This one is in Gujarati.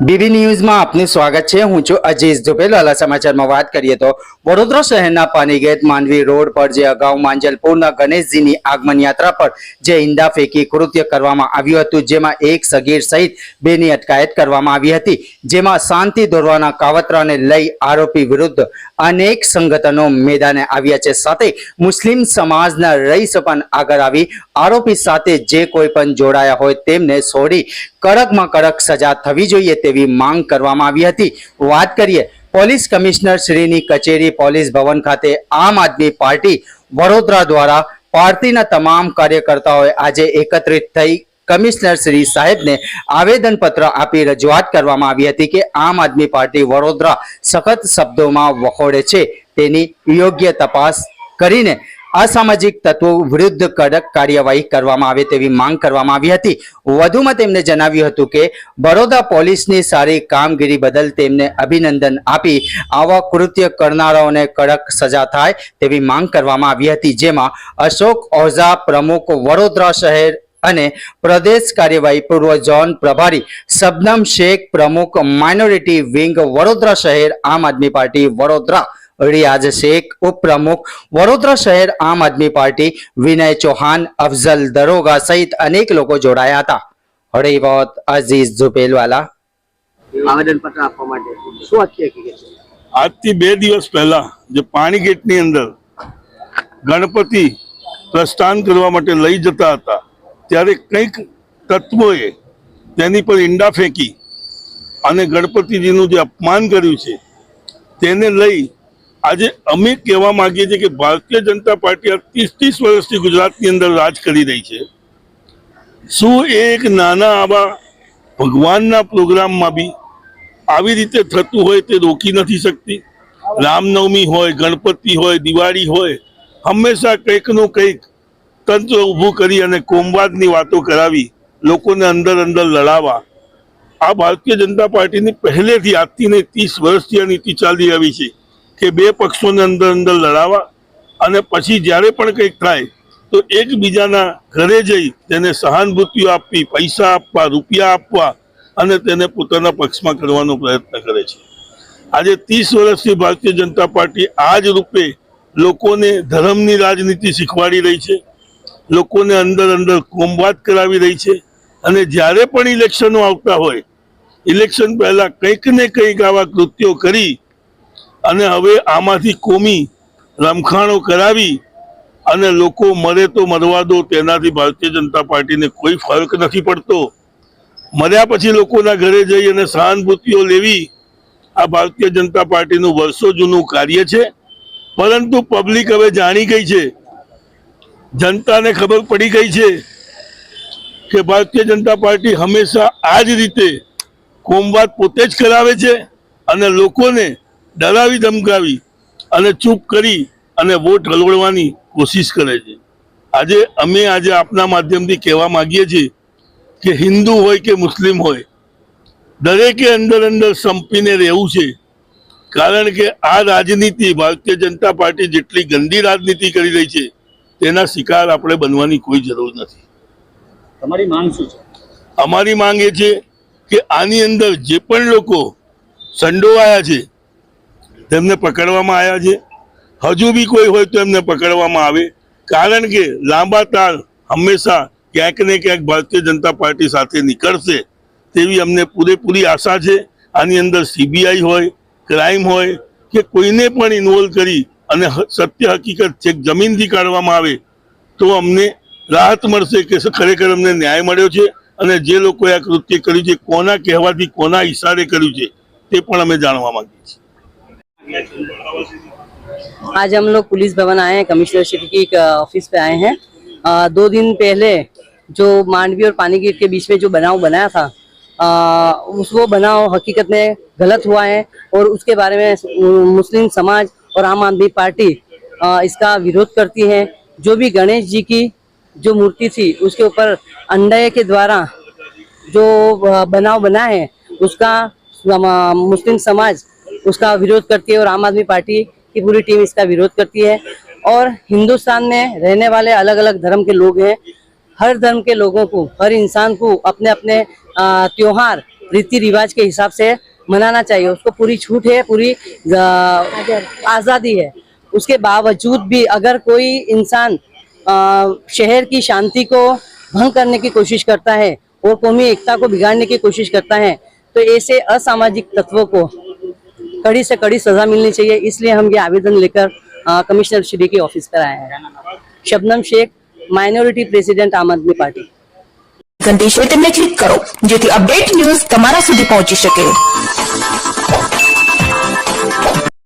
બીબી ન્યૂઝમાં આપનું સ્વાગત છે. હું છું અજીઝ ઝુપેલાલા સમાચારમાં વાત કરીએ તો વડોદરા શહેરના પાનીગેટ માંડવી રોડ પર જે અગાઉ માંજલપુરના ગણેશજીની આગમન યાત્રા પર જે ઈંડા ફેંકી કૃત્ય કરવામાં આવ્યું હતું, જેમાં એક સગીર સહિત બેની અટકાયત કરવામાં આવી હતી. જેમાં શાંતિ દોરવાના કાવતરાને લઈ આરોપી વિરુદ્ધ અનેક સંગઠનો મેદાને આવ્યા છે. સાથે મુસ્લિમ સમાજના રહીશ પણ આગળ આવી. આરોપી સાથે જે કોઈ પણ જોડાયા હોય તેમને છોડી કડકમાં કડક સજા થવી જોઈએ તેવી માંગ કરવામાં આવી હતી. વાત કરીએ, પોલીસ કમિશનર શ્રીની કચેરી પોલીસ ભવન ખાતે આમ આદમી પાર્ટી વડોદરા દ્વારા પાર્ટીના તમામ કાર્યકર્તાઓએ આજે એકત્રિત થઈ કમિશનર શ્રી સાહેબને આવેદનપત્ર આપી રજૂઆત કરવામાં આવી હતી કે આમ આદમી પાર્ટી વડોદરા સખત શબ્દોમાં વખોડે છે. તેની યોગ્ય તપાસ કરીને અસામાજિક તત્વો વિરુદ્ધ કડક કાર્યવાહી કરવામાં આવે તેવી માંગ કરવામાં આવી હતી. વધુમાં તેમણે જણાવ્યું હતું કે, બરોડા પોલીસની સારી કામગીરી બદલ તેમને અભિનંદન આપી, આવા કૃત્ય કરનારાઓને કડક સજા થાય તેવી માંગ કરવામાં આવી હતી, જેમાં અશોક ઓઝા પ્રમુખ વડોદરા શહેર અને પ્રદેશ કાર્યવાહી પૂર્વ ઝોન પ્રભારી શબનમ શેખ પ્રમુખ માઇનોરિટી વિંગ વડોદરા શહેર આમ આદમી પાર્ટી વડોદરા રિયાઝ શેખ ઉપપ્રમુખ વડોદરા શહેર આમ આદમી પાર્ટી વિનય ચૌહાણ અફઝલ દરોગા સહિત અનેક લોકો જોડાયા હતા. હળીવત અઝીઝ ઝુપેલવાલા. આપવા માટે શું આજથી બે દિવસ પહેલા જે પાણી ગેટની અંદર ગણપતિ પ્રસ્થાન કરવા માટે લઈ જતા હતા ત્યારે કંઈક તત્વોએ તેની પર ઈંડા ફેંકી અને ગણપતિજીનું જે અપમાન કર્યું છે તેને લઈ આજે અમે કહેવા માંગીએ છીએ કે ભારતીય જનતા પાર્ટી આ ત્રીસ ત્રીસ વર્ષથી ગુજરાતની અંદર રાજ કરી રહી છે. શું એ એક નાના આવા ભગવાનના પ્રોગ્રામમાં બી આવી રીતે થતું હોય તે રોકી નથી શકતી? રામનવમી હોય, ગણપતિ હોય, દિવાળી હોય, હંમેશા કંઈકનું કંઈક તંત્ર ઊભું કરી અને કોમવાદની વાતો કરાવી, લોકોને અંદર અંદર લડાવવા. આ ભારતીય જનતા પાર્ટીની પહેલેથી આજથી નહીં ત્રીસ વર્ષથી આ નીતિ ચાલી આવી છે. કે બે પક્ષોને અંદર અંદર લડાવવા અને પછી જ્યારે પણ કંઈક થાય, તો એકબીજાના ઘરે જઈ તેને સહાનુભૂતિઓ આપવી, પૈસા આપવા, રૂપિયા આપવા અને તેને પોતાના પક્ષમાં કરવાનો પ્રયત્ન કરે છે. આજે ત્રીસ વર્ષથી ભારતીય જનતા પાર્ટી આ જ રૂપે લોકોને ધર્મની રાજનીતિ શીખવાડી રહી છે, લોકોને અંદર અંદર કોમવાદ કરાવી રહી છે અને જ્યારે પણ ઇલેક્શનો આવતા હોય, ઇલેક્શન પહેલાં કંઈક ને કંઈક આવા કૃત્યો કરી અને હવે આમાંથી કોમી રમખાણો કરાવી અને લોકો મરે તો મરવા દો, તેનાથી ભારતીય જનતા પાર્ટીને કોઈ ફરક નથી પડતો. મર્યા પછી લોકોના ઘરે જઈ અને સહાનુભૂતિઓ લેવી આ ભારતીય જનતા પાર્ટીનું વર્ષો જૂનું કાર્ય છે. પરંતુ પબ્લિક હવે જાણી ગઈ છે. જનતાને ખબર પડી ગઈ છે કે ભારતીય જનતા પાર્ટી હંમેશા આ જ રીતે કોમવાદ પોતે જ કરાવે છે અને લોકોને ડરાવી ધમકાવી અને ચૂપ કરી અને વોટ હલવડવાની કોશિશ કરે છે. આજે અમે આજે આપના માધ્યમથી કહેવા માંગીએ છીએ કે હિન્દુ હોય કે મુસ્લિમ હોય દરેકે અંદર અંદર સંપીને રહેવું છે. કારણ કે આ રાજનીતિ ભારતીય જનતા પાર્ટી જેટલી ગંદી રાજનીતિ કરી રહી છે તેના શિકાર આપણે બનવાની કોઈ જરૂર નથી. તમારી માંગ શું છે? અમારી માંગ એ છે કે આની અંદર જે પણ લોકો સંડોવાયા છે તેમને પકડવામાં આવ્યા છે. હજુ બી કોઈ હોય તો એમને પકડવામાં આવે. કારણ કે લાંબા તાર હંમેશા ક્યાંક ને ક્યાંક ભારતીય જનતા પાર્ટી સાથે નીકળશે તેવી અમને પૂરેપૂરી આશા છે. આની અંદર સીબીઆઈ હોય ક્રાઇમ હોય, કે કોઈને પણ ઇન્વોલ્વ કરી અને સત્ય હકીકત છે જમીનથી કાઢવામાં આવે, તો અમને રાહત મળશે કે ખરેખર અમને ન્યાય મળ્યો છે અને જે લોકોએ આ કૃત્ય કર્યું છે, કોના કહેવાથી કોના ઈશારે કર્યું છે, તે પણ અમે જાણવા માંગીએ છીએ. आज हम लोग पुलिस भवन आए हैं कमिश्नर श्री की ऑफ़िस पे आए हैं। अ, दो दिन पहले जो मांडवी और पानी गेट के बीच में जो बनाव बनाया था अ, उस वो बनाव हकीकत में गलत हुआ है और उसके बारे में मुस्लिम समाज और आम आदमी पार्टी अ, इसका विरोध करती है। जो भी गणेश जी की जो मूर्ति थी उसके ऊपर अंडे के द्वारा जो बनाव बना है उसका मुस्लिम समाज उसका विरोध करती है और आम आदमी पार्टी की पूरी टीम इसका विरोध करती है। और हिंदुस्तान में रहने वाले अलग अलग धर्म के लोग हैं। हर धर्म के लोगों को, हर इंसान को अपने अपने त्यौहार रीति रिवाज के हिसाब से मनाना चाहिए। उसको पूरी छूट है, पूरी आज़ादी है। उसके बावजूद भी अगर कोई इंसान शहर की शांति को भंग करने की कोशिश करता है और कौमी एकता को बिगाड़ने की कोशिश करता है तो ऐसे असामाजिक तत्वों को कड़ी से कड़ी सजा मिलनी चाहिए इसलिए हम ये आवेदन लेकर अ, कमिश्नर श्री के ऑफिस पर आए हैं शबनम शेख माइनॉरिटी प्रेसिडेंट आम आदमी पार्टी ઘંટી છે તેમને ક્લિક કરો જેથી અપડેટ ન્યૂઝ તમારા સુધી પહોંચી શકે